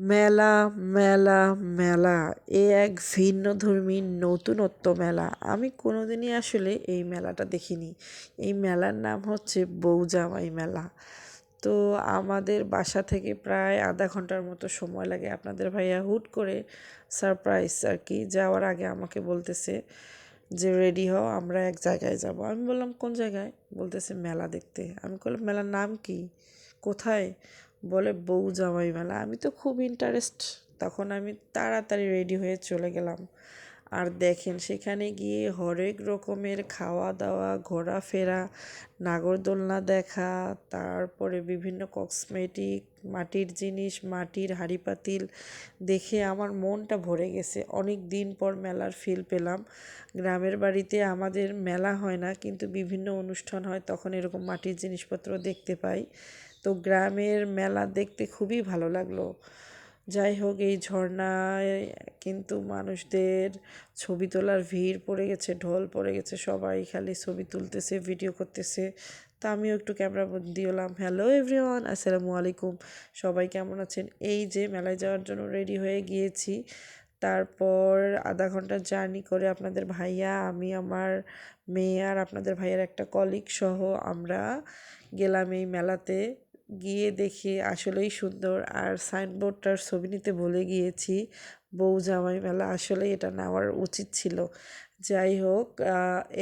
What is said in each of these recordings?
মেলা মেলা মেলা, এ এক ভিন্ন ভিন্নধর্মী নতুনত্ব মেলা। আমি কোনোদিনই আসলে এই মেলাটা দেখিনি। এই মেলার নাম হচ্ছে বউজামাই মেলা। তো আমাদের বাসা থেকে প্রায় আধা ঘণ্টার মতো সময় লাগে আপনাদের ভাইয়া হুট করে সারপ্রাইজ আর কি যাওয়ার আগে আমাকে বলতেছে যে, রেডি হও, আমরা এক জায়গায় যাব। আমি বললাম, কোন জায়গায়? বলতেছে, মেলা দেখতে। আমি বললাম মেলার নাম কি? কোথায়? বলে বউ জামাই মেলা আমি তো খুব ইন্টারেস্ট তখন আমি তাড়াতাড়ি রেডি হয়ে চলে গেলাম। আর দেখেন, সেখানে গিয়ে হরেক রকমের খাওয়া দাওয়া ঘোরাফেরা, নাগরদোলনা দেখা, তারপরে বিভিন্ন কসমেটিক মাটির জিনিস, মাটির হাঁড়ি পাতিল দেখে আমার মনটা ভরে গেছে। অনেক দিন পর মেলার ফিল পেলাম। গ্রামের বাড়িতে আমাদের মেলা হয় না, কিন্তু বিভিন্ন অনুষ্ঠান হয়, তখন এরকম মাটির জিনিসপত্র দেখতে পাই। তো গ্রামের মেলা দেখতে খুবই ভালো লাগল। যাই হোক, এই ঝর্ণায় কিন্তু মানুষদের ছবি তোলার ভিড় পড়ে গেছে, ঢল পড়ে গেছে, সবাই খালি ছবি তুলতেছে, ভিডিও করতেছে। তা আমিও একটু ক্যামেরা বন্দি হলাম। হ্যালো এভরিওয়ান, আসসালামু আলাইকুম। সবাই কেমন আছেন? এই যে মেলায় যাওয়ার জন্য রেডি হয়ে গিয়েছি। তারপর আধা ঘণ্টা জার্নি করে আপনাদের ভাইয়া, আমি, আমার মেয়ে আর আপনাদের ভাইয়ার একটা কলিগ সহ আমরা গেলাম এই মেলাতে। গিয়ে দেখি আসলেই সুন্দর। আর সাইনবোর্ডটার ছবি নিতে ভুলে গিয়েছি। বউ জামাই মেলা আসলে এটা নেওয়ার উচিত ছিল। যাই হোক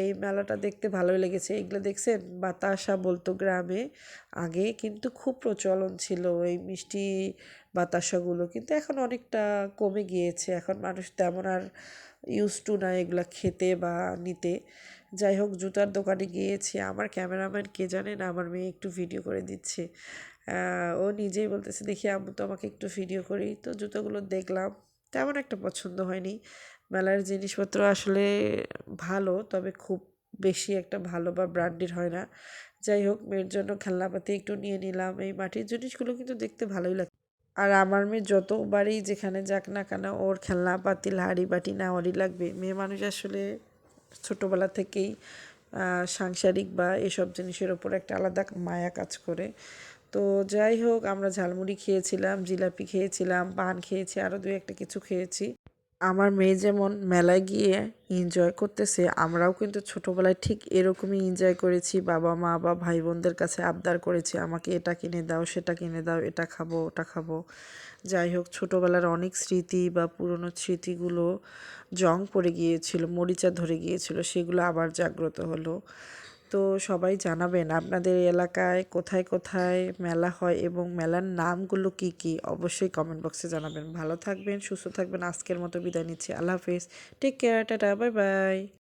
এই মেলাটা দেখতে ভালোই লেগেছে। এগুলো দেখছেন? বাতাসা বলতো গ্রামে আগে কিন্তু খুব প্রচলন ছিল এই মিষ্টি বাতাসাগুলো। কিন্তু এখন অনেকটা কমে গিয়েছে। এখন মানুষ তেমন আর ইউজ টু না এগুলো খেতে বা নিতে। যাই হোক, জুতার দোকানে গিয়েছি। আমার ক্যামেরাম্যান কে জানেন আমার মেয়ে একটু ভিডিও করে দিচ্ছে। ও নিজেই বলতেছে, দেখি আম্মু তো আমাকে একটু ভিডিও করি। তো জুতোগুলো দেখলাম। তেমন একটা পছন্দ হয়নি। মেলার জিনিসপত্র আসলে ভালো, তবে খুব বেশি একটা ভালো বা ব্র্যান্ডের হয় না। যাই হোক, মেয়ের জন্য খেলনাপাতি একটু নিয়ে নিলাম। এই মাটির জিনিসগুলো কিন্তু দেখতে ভালোই লাগে। আর আমার মেয়ে যতবারই যেখানে যাক না কেন, ওর খেলনা পাতিল হাঁড়ি বাটি ওরই লাগবে। মেয়ে মানুষ আসলে ছোটোবেলা থেকেই সাংসারিক বা এসব জিনিসের ওপর একটা আলাদা মায়া কাজ করে। তো যাই হোক, আমরা ঝালমুড়ি খেয়েছিলাম, জিলাপি খেয়েছিলাম, পান খেয়েছি আরও দু একটা কিছু খেয়েছি। আমার মেয়ে যেমন মেলায় গিয়ে এনজয় করতেছে, আমরাও কিন্তু ছোটোবেলায় ঠিক এরকমই এনজয় করেছি। বাবা মা বা ভাই বোনদের কাছে আবদার করেছি, আমাকে এটা কিনে দাও, সেটা কিনে দাও, এটা খাব, ওটা খাব। যাই হোক, ছোটোবেলার অনেক স্মৃতি বা পুরনো স্মৃতিগুলো জং পড়ে গিয়েছিল, মরিচা ধরে গিয়েছিল, সেগুলো আবার জাগ্রত হলো। তো সবাই জানাবেন আপনাদের এলাকায় কোথায় কোথায় মেলা হয় এবং মেলার নামগুলো কি কি অবশ্যই কমেন্ট বক্সে জানাবেন। ভালো থাকবেন, সুস্থ থাকবেন। আজকের মতো বিদায় নিচ্ছি। আল্লাহ হাফিজ। Take care tata bye bye